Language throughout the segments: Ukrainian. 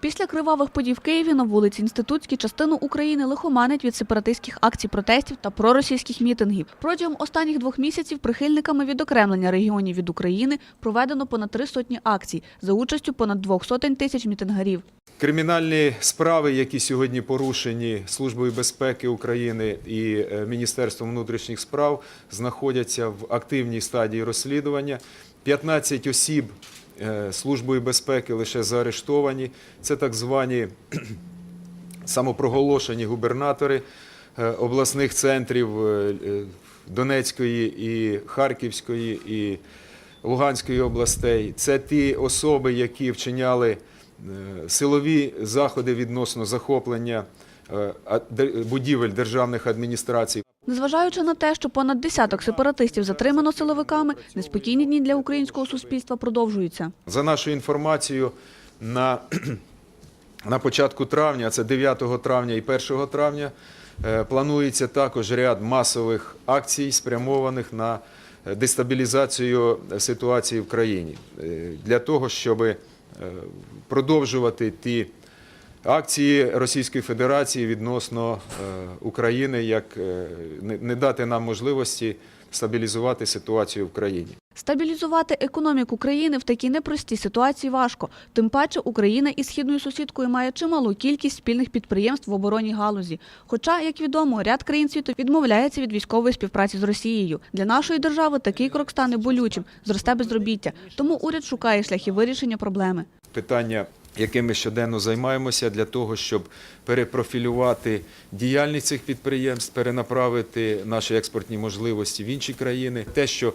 Після кривавих подій в Києві на вулиці Інститутській частину України лихоманить від сепаратистських акцій протестів та проросійських мітингів. Протягом останніх двох місяців прихильниками відокремлення регіонів від України проведено понад три сотні акцій за участю понад двох сотень тисяч мітингарів. Кримінальні справи, які сьогодні порушені Службою безпеки України і е, Міністерством внутрішніх справ, знаходяться в активній стадії розслідування. 15 осіб Службою безпеки лише заарештовані. Це так звані самопроголошені губернатори е, обласних центрів е, е, Донецької і Харківської і Луганської областей. Це ті особи, які вчиняли е, силові заходи відносно захоплення е, будівель державних адміністрацій. Незважаючи на те, що понад десяток сепаратистів затримано силовиками, неспокійні дні для українського суспільства продовжуються. За нашою інформацією, на, на початку травня, це 9 травня і 1 травня, е, планується також ряд масових акцій, спрямованих на е, дестабілізацію ситуації в країні. Е, Для того, щоб продовжувати ті акції Російської Федерації відносно е, України, як е, не- не дати нам можливості стабілізувати ситуацію в країні. Стабілізувати економіку країни в такій непростій ситуації важко. Тим паче Україна із східною сусідкою має чималу кількість спільних підприємств в оборонній галузі. Хоча, як відомо, ряд країн світу відмовляється від військової співпраці з Росією. Для нашої держави такий крок стане болючим, зросте безробіття. Тому уряд шукає шляхи вирішення проблеми. питання, яким ми щоденно займаємося для того, щоб перепрофілювати діяльність цих підприємств, перенаправити наші експортні можливості в інші країни. Те, що е,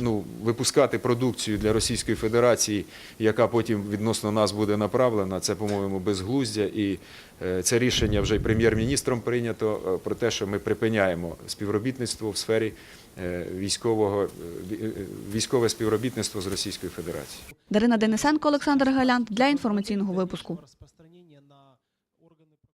ну, випускати продукцію для Російської Федерації, яка потім відносно нас буде направлена, це, по-моєму, безглуздя. І е, це рішення вже й прем'єр-міністром прийнято е, про те, що ми припиняємо співробітництво в сфері військового е, е, військове співробітництво з Російською Федерацією. Дарина Денисенко, Олександр Галян для інформаційного випуску.